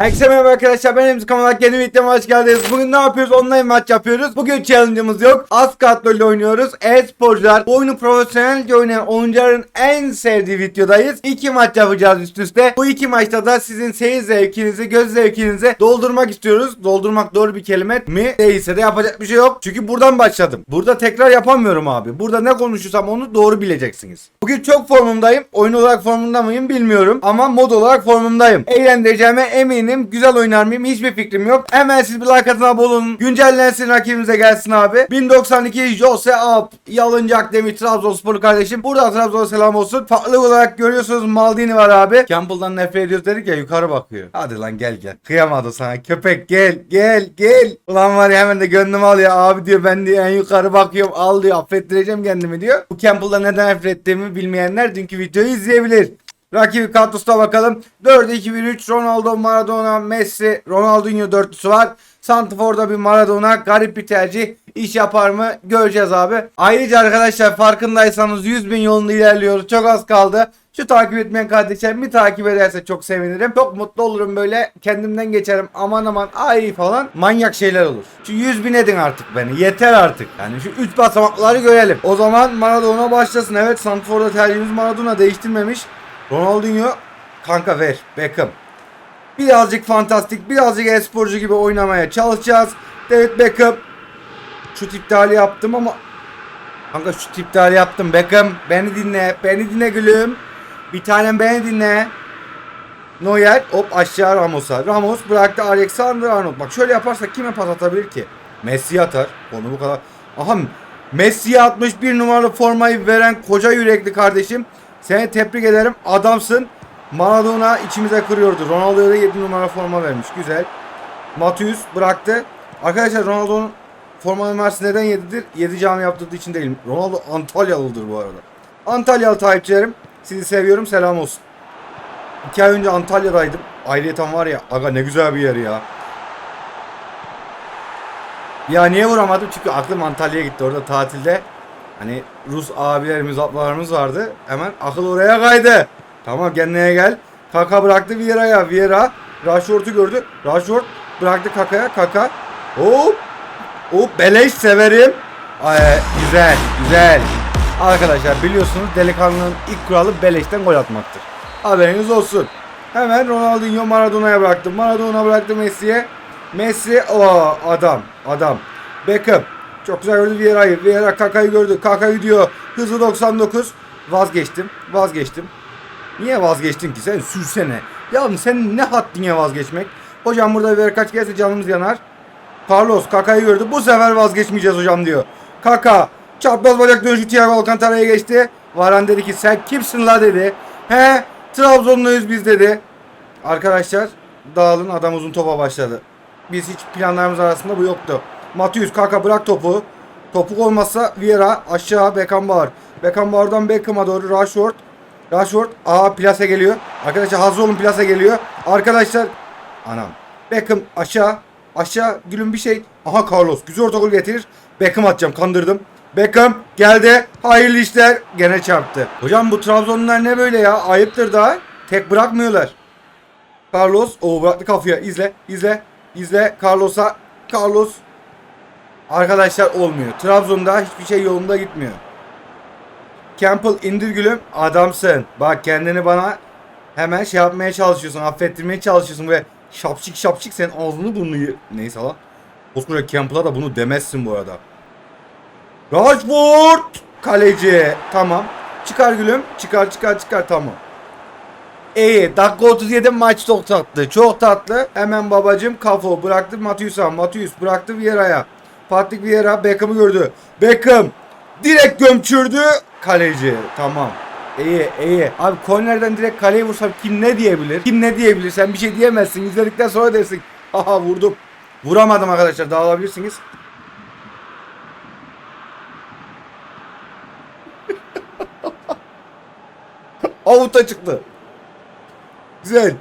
Herkese merhaba arkadaşlar ben Emzi Kamalak yeni videoma hoş geldiniz. Bugün ne yapıyoruz? Online maç yapıyoruz. Bugün challenge'ımız yok. Az kadrolu oynuyoruz. E-sporcular bu oyunu profesyonelce oynayan oyuncuların en sevdiği videodayız. İki maç yapacağız üst üste. Bu iki maçta da sizin seyir zevkinizi, göz zevkinizi doldurmak istiyoruz. Doldurmak doğru bir kelime mi? Değilse de yapacak bir şey yok. Çünkü buradan başladım. Burada tekrar yapamıyorum abi. Burada ne konuşursam onu doğru bileceksiniz. Bugün çok formundayım. Oyun olarak formunda mıyım bilmiyorum. Ama mod olarak formundayım. Eğlendireceğime eminim. Güzel oynar mıyım hiçbir fikrim yok. Hemen siz bir like atın abone olun. Güncellensin rakibimize gelsin abi. 1092 Jose Alp. Yalıncak Demir Trabzonsporlu kardeşim. Burada Trabzon'a selam olsun. Farklı olarak görüyorsunuz Maldini var abi. Campbell'dan nefret ediyoruz dedik ya yukarı bakıyor. Hadi lan gel gel. Kıyamadı sana köpek gel gel gel. Ulan var ya hemen de gönlümü alıyor. Abi diyor ben diyor en yukarı bakıyorum. Al diyor affettireceğim kendimi diyor. Bu Campbell'dan neden nefret ettiğimi bilmeyenler dünkü videoyu izleyebilir. Rakibi kadrosuna bakalım. 4-2-1-3 Ronaldo, Maradona, Messi, Ronaldinho dörtlüsü var. Santifor'da bir Maradona garip bir tercih. İş yapar mı? Göreceğiz abi. Ayrıca arkadaşlar farkındaysanız 100 bin yolunda ilerliyoruz. Çok az kaldı. Şu takip etmeyen kardeşlerim bir takip ederse çok sevinirim. Çok mutlu olurum böyle. Kendimden geçerim. Aman aman ay falan. Manyak şeyler olur. Şu 100 bin edin artık beni. Yeter artık. Yani şu 3 basamakları görelim. O zaman Maradona başlasın. Evet Santifor'da tercihimiz Maradona değiştirmemiş. Ronaldinho kanka ver Beckham. Birazcık fantastik, birazcık e-sporcu gibi oynamaya çalışacağız. David Beckham. Şut iptali yaptım ama Kanka şut iptali yaptım. Beckham beni dinle. Beni dinle gülüm. Bir tanem beni dinle. Neuer hop aşağı Ramos'a. Ramos bıraktı Alexander Arnold. Bak şöyle yaparsak kime pas atabilir ki? Messi atar. Onu bu kadar. Aha Messi'ye 61 numaralı formayı veren koca yürekli kardeşim. Seni tebrik ederim. Adamsın. Maradona içimize kırıyordu. Ronaldo'ya da 7 numara forma vermiş. Güzel. Matius bıraktı. Arkadaşlar Ronaldo'nun forma numarası neden 7'dir? 7 cami yaptırdığı için değil. Ronaldo Antalyalıdır bu arada. Antalyalı takipçilerim. Sizi seviyorum. Selam olsun. 2 ay önce Antalya'daydım. Ayrıyeten var ya. Aga ne güzel bir yer ya. Ya niye vuramadım? Çünkü aklım Antalya'ya gitti orada tatilde. Hani Rus abilerimiz, ablalarımız vardı. Hemen akıl oraya kaydı. Tamam kendine gel. Kaka bıraktı Vieira'ya. Vieira Rashford'u gördü. Rashford bıraktı Kaka'ya. Kaka. Hop. Hop beleş severim. Ay, güzel, güzel. Arkadaşlar biliyorsunuz delikanlının ilk kuralı beleşten gol atmaktır. Haberiniz olsun. Hemen Ronaldinho Maradona'ya bıraktı. Maradona bıraktı Messi'ye. Messi o adam adam. Beckham çok güzel gördü Vieira'yı. Vieira Kaka'yı gördü. Kaka gidiyor. Hızı 99. Vazgeçtim. Vazgeçtim. Niye vazgeçtin ki? Sen sürsene. Ya sen ne haddine vazgeçmek? Hocam burada Vieira kaç gelse canımız yanar. Carlos Kaka'yı gördü. Bu sefer vazgeçmeyeceğiz hocam diyor. Kaka çapraz bacak dönüşü Thiago Alcantara'ya geçti. Varan dedi ki sen kimsin la dedi. He Trabzonluyuz biz dedi. Arkadaşlar dağılın adam uzun topa başladı. Biz hiç planlarımız arasında bu yoktu. Matius Kaka bırak topu. Topuk olmazsa Vieira aşağı Beckenbauer. Beckenbauer'dan Beckham'a doğru Rashford. Rashford aha plase geliyor. Arkadaşlar hazır olun plase geliyor. Arkadaşlar anam. Beckham aşağı aşağı gülüm bir şey. Aha Carlos güzel orta gol getirir. Beckham atacağım kandırdım. Beckham geldi. Hayırlı işler. Gene çarptı. Hocam bu Trabzonlular ne böyle ya? Ayıptır daha. Tek bırakmıyorlar. Carlos o bıraktı kafaya. İzle, izle, izle Carlos'a. Carlos Arkadaşlar olmuyor. Trabzon'da hiçbir şey yolunda gitmiyor. Campbell indir gülüm. Adamsın. Bak kendini bana hemen şey yapmaya çalışıyorsun. Affettirmeye çalışıyorsun ve şapşik şapşik sen ağzını burnunu ye- Neyse lan. Koskoca Campbell'a da bunu demezsin bu arada. Rashford kaleci. Tamam. Çıkar gülüm. Çıkar çıkar çıkar tamam. İyi. Dakika 37 maç çok tatlı. Çok tatlı. Hemen babacım Kafo bıraktı Matius'a. Matius bıraktı Vieira'ya. Patrick Vieira Beckham'ı gördü. Beckham direkt gömçürdü. Kaleci. Tamam. İyi iyi. Abi kornerden direkt kaleye vursam kim ne diyebilir? Kim ne diyebilir? Sen bir şey diyemezsin. İzledikten sonra dersin. Haha vurdum. Vuramadım arkadaşlar. Dağılabilirsiniz. Avuta çıktı. Güzel.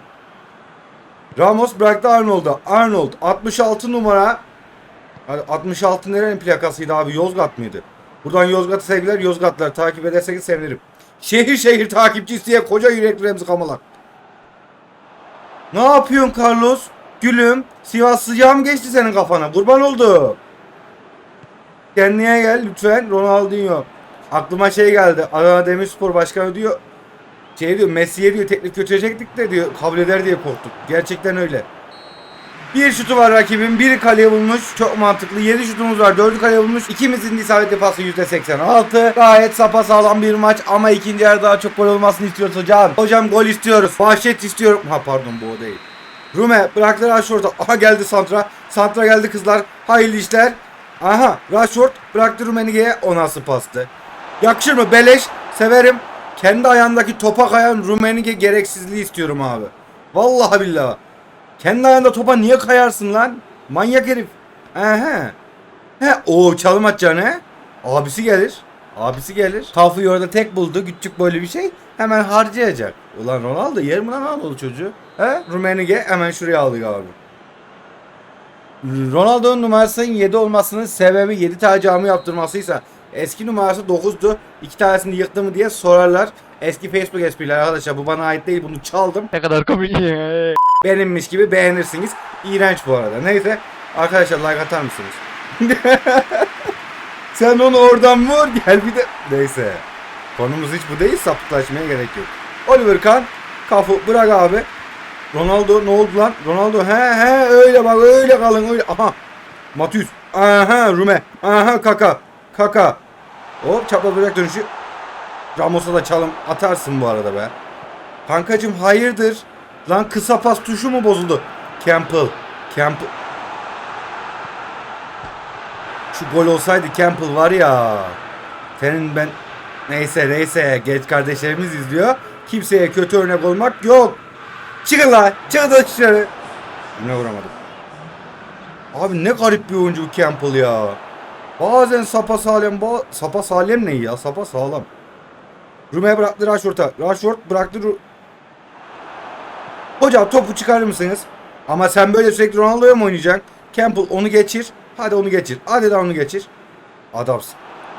Ramos bıraktı Arnold'a. Arnold 66 numara. Hadi 66 nerenin plakasıydı abi? Yozgat mıydı? Buradan Yozgat'ı sevgiler. Yozgatlar takip ederseniz sevinirim. Şehir şehir takipçi isteye koca yürekli Remzi Kamalak. Ne yapıyorsun Carlos? Gülüm. Sivas sıcağı mı geçti senin kafana? Kurban oldu. Kendine gel lütfen Ronaldinho. Aklıma şey geldi. Adana Demirspor Başkanı diyor. Şey diyor Messi'ye diyor teklif götürecektik de diyor kabul eder diye korktuk. Gerçekten öyle. Bir şutu var rakibin. Biri kaleye bulmuş. Çok mantıklı. 7 şutumuz var. 4'ü kaleye bulmuş. İkimizin isabetli pası %86. Gayet sapasağlam bir maç ama ikinci yarı daha çok gol olmasını istiyoruz hocam. Hocam gol istiyoruz. Vahşet istiyorum. Ha pardon bu o değil. Rume bıraktı Rashford'a. Aha geldi Santra. Santra geldi kızlar. Hayırlı işler. Aha Rashford bıraktı Rumenige'ye. O nasıl pastı? Yakışır mı? Beleş. Severim. Kendi ayağındaki topa kayan Rumenige gereksizliği istiyorum abi. Vallahi billahi. Kendi ayağında topa niye kayarsın lan? Manyak herif. Aha. He, o çalım atacaksın he. Abisi gelir. Abisi gelir. Kafayı orada tek buldu. Küçük böyle bir şey. Hemen harcayacak. Ulan Ronaldo yer mi lan Anadolu çocuğu? He? Rumenige hemen şuraya aldık abi. Ronaldo'nun numarasının 7 olmasının sebebi 7 tane cami yaptırmasıysa eski numarası 9'du. 2 tanesini yıktı mı diye sorarlar. Eski Facebook esprileri arkadaşlar bu bana ait değil bunu çaldım. Ne kadar komik. Benimmiş gibi beğenirsiniz. İğrenç bu arada. Neyse arkadaşlar like atar mısınız? Sen onu oradan vur gel bir de. Neyse. Konumuz hiç bu değil sapıklaşmaya gerek yok. Oliver Kahn kafu bırak abi. Ronaldo ne oldu lan? Ronaldo he he öyle bak öyle kalın öyle. Aha. Matius. Aha Rume. Aha Kaka. Kaka. Hop çapraz bırak dönüşü. Ramos'a da çalım atarsın bu arada be. Kankacım hayırdır? Lan kısa pas tuşu mu bozuldu? Campbell. Campbell. Şu gol olsaydı Campbell var ya. Senin ben neyse neyse genç kardeşlerimiz izliyor. Kimseye kötü örnek olmak yok. Çıkın lan. Çıkın da dışarı. Yine vuramadım. Abi ne garip bir oyuncu bu Campbell ya. Bazen sapa sağlam, ba sapa sağlam ne ya? Sapa sağlam. Rume'ye bıraktı Rashford'a. Rashford bıraktı Ru Hocam topu çıkarır mısınız? Ama sen böyle sürekli Ronaldo'ya mı oynayacaksın? Campbell onu geçir. Hadi onu geçir. Hadi de onu geçir. Adamsın.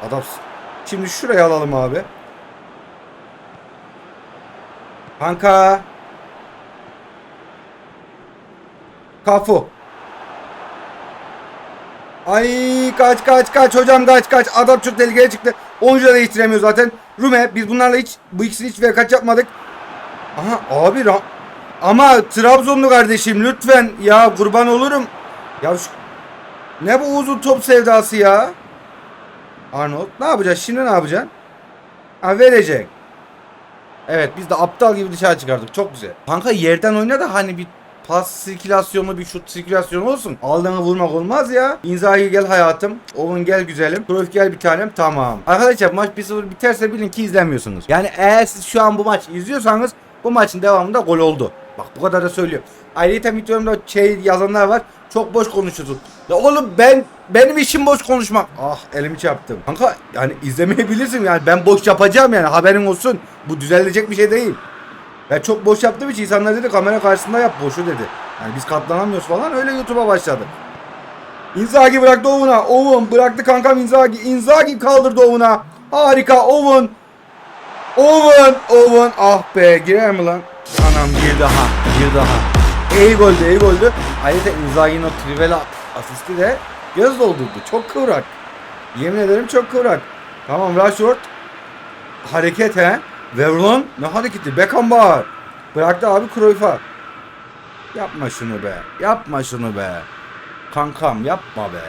Adamsın. Şimdi şuraya alalım abi. Kanka. Kafu. Ay kaç kaç kaç hocam kaç kaç adam çok tehlikeye çıktı. Oyuncu da değiştiremiyor zaten. Rume biz bunlarla hiç bu ikisini hiç ve kaç yapmadık. Aha abi ama Trabzonlu kardeşim lütfen ya kurban olurum. Ya şu... ne bu uzun top sevdası ya? Arnold ne yapacağız şimdi ne yapacaksın? Ha verecek. Evet biz de aptal gibi dışarı çıkardık çok güzel. Kanka yerden oyna da hani bir pas sirkülasyonu bir şut sirkülasyonu olsun. Aldığını vurmak olmaz ya. Inzaghi gel hayatım. Owen gel güzelim. Cruyff gel bir tanem. Tamam. Arkadaşlar maç 1-0 biterse bilin ki izlemiyorsunuz. Yani eğer siz şu an bu maç izliyorsanız bu maçın devamında gol oldu. Bak bu kadar da söylüyorum. Ayrıca videomda şey yazanlar var. Çok boş konuşuyorsun. Ya oğlum ben benim işim boş konuşmak. Ah elimi çarptım. Kanka yani izlemeyebilirsin yani ben boş yapacağım yani haberin olsun. Bu düzelecek bir şey değil. Ben çok boş yaptığım için insanlar dedi kamera karşısında yap boşu dedi. Yani biz katlanamıyoruz falan öyle YouTube'a başladı. Inzaghi bıraktı Owen'a. Owen bıraktı kankam Inzaghi. Inzaghi kaldırdı Owen'a. Harika Owen. Owen. Owen. Ah be girer mi lan? Anam bir daha. Bir daha. İyi goldü iyi goldü. Ayrıca Inzaghi'nin o trivela asisti de göz doldurdu. Çok kıvrak. Yemin ederim çok kıvrak. Tamam Rashford. Hareket he. Verlon ne hareketi? Beckenbauer. Bıraktı abi Cruyff'a. Yapma şunu be. Yapma şunu be. Kankam yapma be.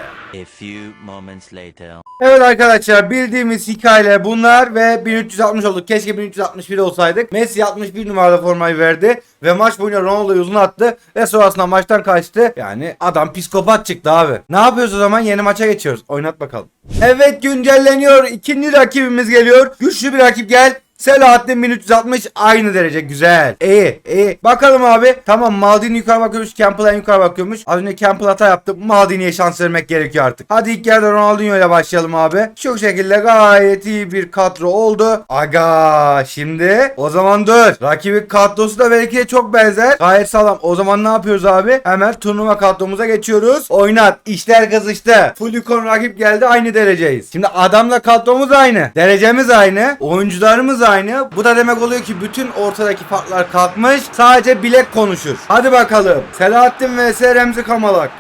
A few moments later. Evet arkadaşlar bildiğimiz hikayeler bunlar ve 1360 olduk. Keşke 1361 olsaydık. Messi 61 numarada formayı verdi ve maç boyunca Ronaldo'yu uzun attı ve sonrasında maçtan kaçtı. Yani adam psikopat çıktı abi. Ne yapıyoruz o zaman? Yeni maça geçiyoruz. Oynat bakalım. Evet güncelleniyor. İkinci rakibimiz geliyor. Güçlü bir rakip gel. Selahattin 1360 aynı derece güzel. İyi iyi. Bakalım abi. Tamam Maldini yukarı bakıyormuş. Campbell en yukarı bakıyormuş. Az önce Campbell hata yaptı. Maldini'ye şans vermek gerekiyor artık. Hadi ilk yerde Ronaldinho ile başlayalım abi. Şu şekilde gayet iyi bir kadro oldu. Aga şimdi o zaman dur. Rakibi kadrosu da belki de çok benzer. Gayet sağlam. O zaman ne yapıyoruz abi? Hemen turnuva kadromuza geçiyoruz. Oynat. İşler kızıştı. Full yukon rakip geldi. Aynı dereceyiz. Şimdi adamla kadromuz aynı. Derecemiz aynı. Oyuncularımız aynı. Bu da demek oluyor ki bütün ortadaki farklar kalkmış. Sadece bilek konuşur. Hadi bakalım. Selahattin vs Remzi Kamalak.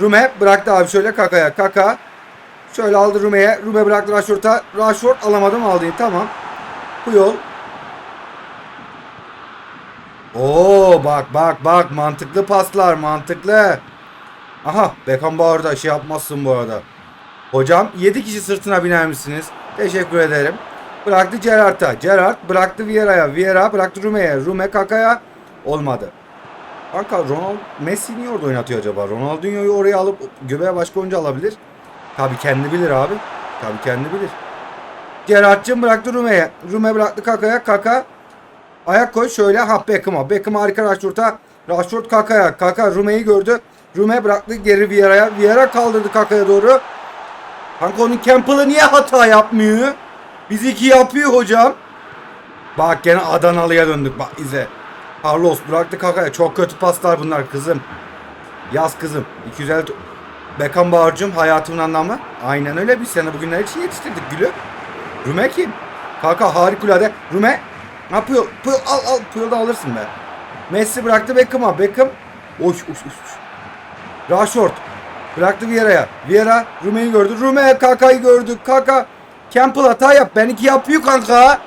Rume bıraktı abi şöyle kakaya. Kaka. Şöyle aldı Rume'ye. Rume bıraktı Rashford'a. Rashford alamadım aldı. Tamam. Bu yol. Oo bak bak bak mantıklı paslar mantıklı. Aha Beckenbauer da şey yapmazsın bu arada. Hocam 7 kişi sırtına biner misiniz? Teşekkür ederim. Bıraktı Gerrard'a. Gerrard bıraktı Vieira'ya. Vieira bıraktı Rume'ye. Rume Kaka'ya. Olmadı. Kanka Ronald Messi niye orada oynatıyor acaba? Ronaldinho'yu oraya alıp göbeğe başka oyuncu alabilir. Tabii kendi bilir abi. Tabii kendi bilir. Gerrard'cım bıraktı Rume'ye. Rume bıraktı Kaka'ya. Kaka ayak koy şöyle. Ha Beckham'a. Beckham harika Rashford'a. Rashford Kaka'ya. Kaka Rume'yi gördü. Rume bıraktı geri Vieira'ya. Vieira kaldırdı Kaka'ya doğru. Kanka onun Campbell'ı niye hata yapmıyor? Biz iki yapıyor hocam. Bak gene Adanalı'ya döndük bak izle. Carlos bıraktı kakaya. Çok kötü paslar bunlar kızım. Yaz kızım. 250 to- Beckenbauer'cum hayatımın anlamı. Aynen öyle biz seni bugünler için yetiştirdik gülü. Rüme kim? Kaka harikulade. Rüme ne yapıyor? Puyol al al. Puyol da alırsın be. Messi bıraktı Beckham'a. Beckham. Oş oş. oş. Rashford. Bıraktı Vieira'ya. Vieira Rume'yi gördü. Rume Kaka'yı gördü. Kaka. Campbell hata yap. Ben iki yapıyor kanka.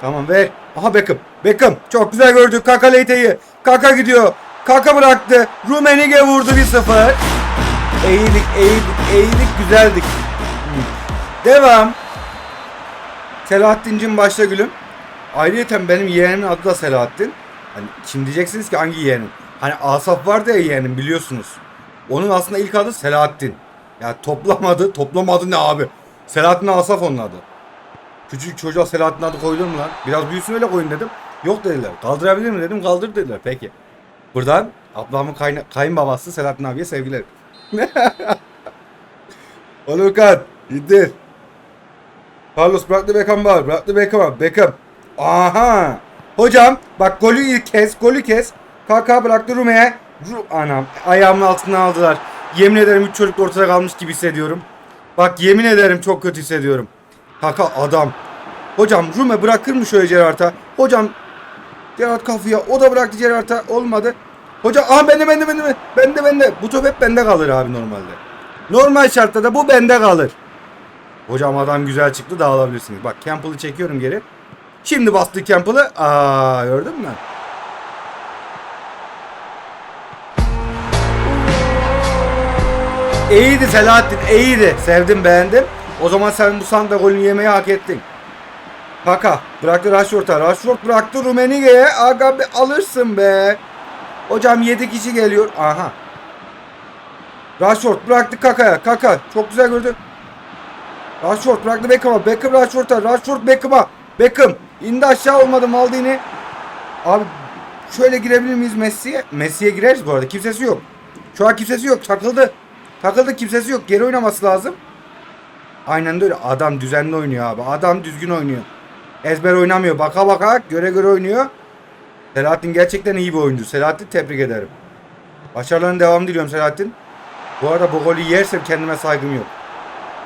Tamam ver. Aha Beckham. Beckham. Çok güzel gördü. Kaka Leyte'yi. Kaka gidiyor. Kaka bıraktı. Rumenige vurdu 1-0. Eğildik, eğildik, eğildik, güzeldik. Devam. Selahattin'cim başla gülüm. Ayrıca benim yeğenimin adı da Selahattin. Hani şimdi diyeceksiniz ki hangi yeğenim? Hani Asaf vardı ya yeğenim biliyorsunuz. Onun aslında ilk adı Selahattin. Ya toplamadı. Toplamadı ne abi? Selahattin Asaf onun adı. Küçük çocuğa Selahattin adı koydun mu lan? Biraz büyüsün öyle koyun dedim. Yok dediler. Kaldırabilir mi dedim. Kaldır dediler. Peki. Buradan ablamın kayna- kayınbabası Selahattin abiye sevgiler. Olukan. İndir. Carlos bıraktı Beckenbauer. Bıraktı Beckham'a. Beckham. Aha. Hocam bak golü kes. Golü kes. Kaka bıraktı Rume'ye. Ru Anam. Ayağımın altına aldılar. Yemin ederim üç çocuk ortada kalmış gibi hissediyorum. Bak yemin ederim çok kötü hissediyorum. Kaka adam. Hocam Rume bırakır mı şöyle Gerard'a? Hocam Gerard kafaya. O da bıraktı Gerard'a. Olmadı. Hocam aha bende bende bende. Bende bende. Bu top hep bende kalır abi normalde. Normal şartlarda bu bende kalır. Hocam adam güzel çıktı da alabilirsiniz. Bak Campbell'ı çekiyorum geri. Şimdi bastı Campbell'ı. Aa gördün mü? İyiydi Selahattin, iyiydi. Sevdim, beğendim. O zaman sen bu sanda golünü yemeyi hak ettin. Kaka bıraktı Rashford'a. Rashford bıraktı Rumenige'ye. Aga be alırsın be. Hocam 7 kişi geliyor. Aha. Rashford bıraktı Kaka'ya. Kaka çok güzel gördü. Rashford bıraktı Beckham'a. Beckham Rashford'a. Rashford Beckham'a. Beckham indi aşağı olmadı Maldini. Abi şöyle girebilir miyiz Messi'ye? Messi'ye gireriz bu arada. Kimsesi yok. Şu an kimsesi yok. Takıldı. Takıldı kimsesi yok. Geri oynaması lazım. Aynen de öyle. Adam düzenli oynuyor abi. Adam düzgün oynuyor. Ezber oynamıyor. Baka baka göre göre oynuyor. Selahattin gerçekten iyi bir oyuncu. Selahattin tebrik ederim. Başarıların devamını diliyorum Selahattin. Bu arada bu golü yersem kendime saygım yok.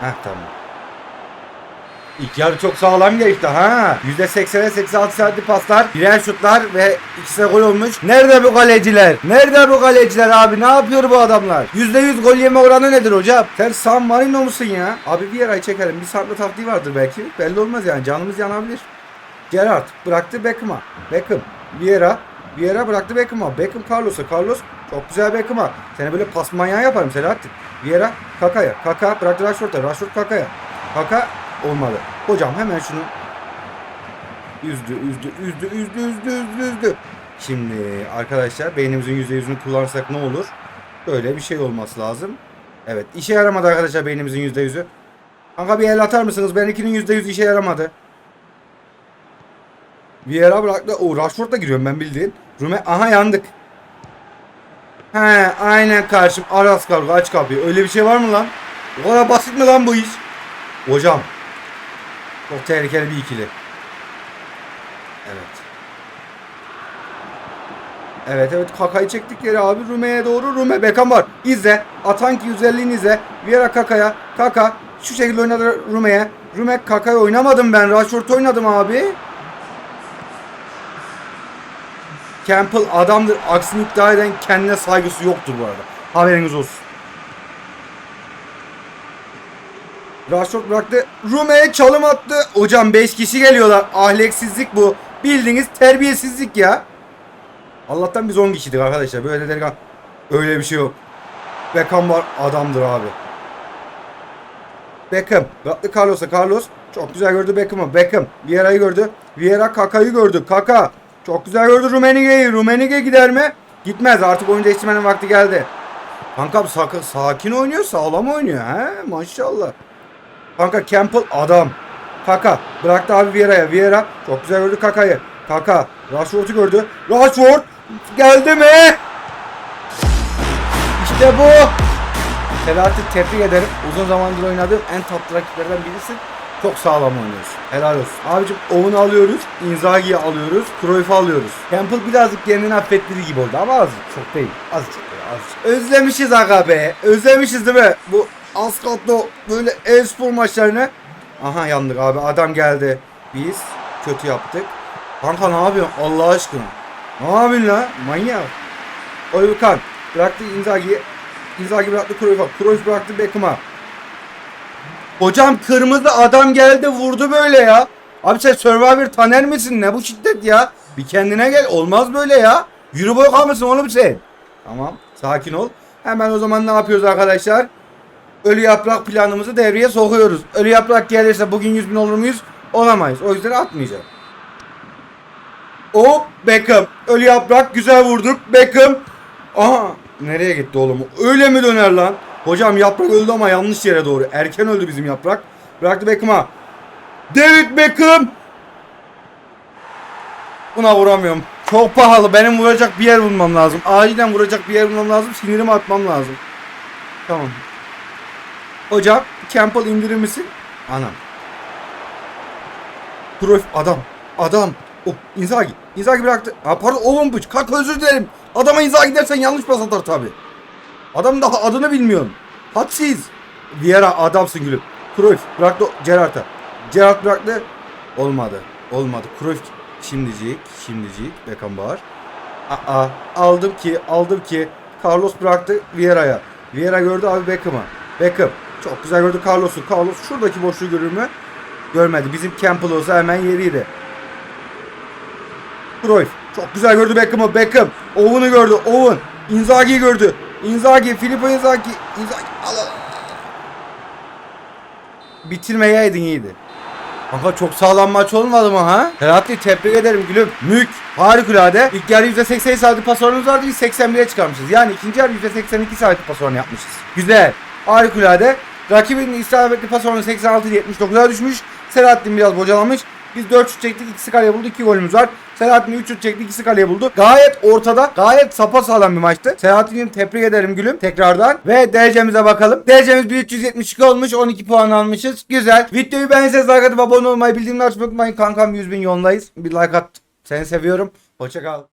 Heh tamam. İlk yarı çok sağlam geçti ha. %80'e 86 saatli paslar, birer şutlar ve ikisi de gol olmuş. Nerede bu kaleciler? Nerede bu kaleciler abi? Ne yapıyor bu adamlar? %100 gol yeme oranı nedir hocam? Sen San Marino musun ya? Abi bir yarayı çekelim. Bir saklı taktiği vardır belki. Belli olmaz yani. Canımız yanabilir. Gerrard bıraktı Beckham'a. Beckham. Vieira. Vieira bıraktı Beckham'a. Beckham Carlos'a. Carlos çok güzel Beckham'a. Seni böyle pas manyağı yaparım Selahattin. Vieira Kaka'ya. Kaka bıraktı Rashford'a. Rashford Kaka'ya. Kaka olmadı. Hocam hemen şunu üzdü, üzdü, üzdü, üzdü, üzdü, üzdü, üzdü. Şimdi arkadaşlar beynimizin %100'ünü kullanırsak ne olur? Böyle bir şey olması lazım. Evet işe yaramadı arkadaşlar beynimizin %100'ü. Kanka bir el atar mısınız? Benimkinin %100 işe yaramadı. Vieira bıraktı. O Rashford'la giriyorum ben bildiğin. Rume aha yandık. He aynen karşım. Aras kargo aç kapıyı. Öyle bir şey var mı lan? O kadar basit mi lan bu iş? Hocam. Çok tehlikeli bir ikili. Evet. Evet evet Kaka'yı çektikleri abi Rume'ye doğru Rume Beckham var. İzle. Atanki 150'ini izle. Vieira Kaka'ya. Kaka şu şekilde oynadı Rume'ye. Rume Kaka'yı oynamadım ben. Rashford oynadım abi. Campbell adamdır. Aksini iddia eden kendine saygısı yoktur bu arada. Haberiniz olsun. Rashford bıraktı. Rume'ye çalım attı. Hocam 5 kişi geliyorlar. Ahleksizlik bu. Bildiğiniz terbiyesizlik ya. Allah'tan biz 10 kişiydik arkadaşlar. Böyle delikan. Öyle bir şey yok. Beckham var. Adamdır abi. Beckham. Bıraktı Carlos'a. Carlos. Çok güzel gördü Beckham'ı. Beckham. Vieira'yı gördü. Vieira Kaka'yı gördü. Kaka. Çok güzel gördü Rummenigge'yi. Rummenigge gider mi? Gitmez. Artık oyun değiştirmenin vakti geldi. Kankam sakin oynuyor. Sağlam oynuyor. He maşallah. Kanka Campbell adam. Kaka bıraktı abi Vieira'ya. Vieira çok güzel gördü Kaka'yı. Kaka Rashford'u gördü. Rashford geldi mi? İşte bu. Selahattin tebrik ederim. Uzun zamandır oynadığım en tatlı rakiplerden birisin. Çok sağlam oynuyorsun. Helal olsun. Abicim Owen'u alıyoruz. Inzaghi'yi alıyoruz. Cruyff'u alıyoruz. Campbell birazcık kendini affettiği gibi oldu ama azıcık. Çok değil. Azıcık. Azıcık. Özlemişiz aga be. Özlemişiz değil mi? Bu Ascaldo böyle e-spor maçlarını. Aha yandık abi. Adam geldi. Biz kötü yaptık. Kanka ne yapıyorsun Allah aşkına? Ne yapıyorsun la? Manyak. Kahn bıraktı Inzaghi'yi. Inzaghi bıraktı Cruyff'a. Cruyff bıraktı Beckham'a. Hocam kırmızı adam geldi vurdu böyle ya. Abi sen Survivor Taner misin? Ne bu şiddet ya? Bir kendine gel. Olmaz böyle ya. Yürü boy kalmasın oğlum sen. Tamam. Sakin ol. Hemen o zaman ne yapıyoruz arkadaşlar? Ölü yaprak planımızı devreye sokuyoruz. Ölü yaprak gelirse bugün 100 bin olur muyuz? Olamayız. O yüzden atmayacağım. Hop Beckham. Ölü yaprak güzel vurduk. Beckham. Aha. Nereye gitti oğlum? Öyle mi döner lan? Hocam yaprak öldü ama yanlış yere doğru. Erken öldü bizim yaprak. Bıraktı Beckham'a. David Beckham. Buna vuramıyorum. Çok pahalı. Benim vuracak bir yer bulmam lazım. Acilen vuracak bir yer bulmam lazım. Sinirimi atmam lazım. Tamam. Hocam Campbell indirir misin? Anam. Cruyff adam. Adam. Oh Inzaghi. Inzaghi bıraktı. Ha pardon oğlum bu. Kalk özür dilerim. Adama Inzaghi dersen yanlış pas atar tabi. Adam daha adını bilmiyorsun. Hadsiz. Vieira adamsın gülüm. Cruyff bıraktı Gerrard'a. Gerrard bıraktı. Olmadı. Olmadı. Cruyff şimdicik. Şimdicik. Beckenbauer. Aa, aldım ki aldım ki Carlos bıraktı Vieira'ya. Vieira gördü abi Beckham'ı. Beckham çok güzel gördü Carlos'u. Carlos şuradaki boşluğu görür mü? Görmedi. Bizim Campbell olsa hemen yeriydi. Cruyff çok güzel gördü Beckham'ı. Beckham Owen'ı gördü. Owen Inzaghi'yi gördü. Inzaghi, Filippo Inzaghi. Inzaghi al al. Bitirmeyeydin iyiydi. Kanka çok sağlam maç olmadı mı ha? Selahattin tebrik ederim gülüm. Mük. Harikulade. İlk yarı %80 saati pas oranımız vardı. Biz 81'e çıkarmışız. Yani ikinci yarı %82 saati pas oranı yapmışız. Güzel. Harikulade. Rakibin isabetli pas oranı 86 79'a düşmüş. Selahattin biraz bocalamış. Biz 4 şut çektik, ikisi kaleye buldu, 2 golümüz var. Selahattin 3 şut çekti, ikisi kaleye buldu. Gayet ortada, gayet sapasağlam bir maçtı. Selahattin'im tebrik ederim gülüm tekrardan. Ve derecemize bakalım. Derecemiz 1372 olmuş, 12 puan almışız. Güzel. Videoyu beğenirseniz like atıp abone olmayı, bildirimleri açmayı unutmayın. Kankam 100 bin yolundayız. Bir like at. Seni seviyorum. Hoşça kal.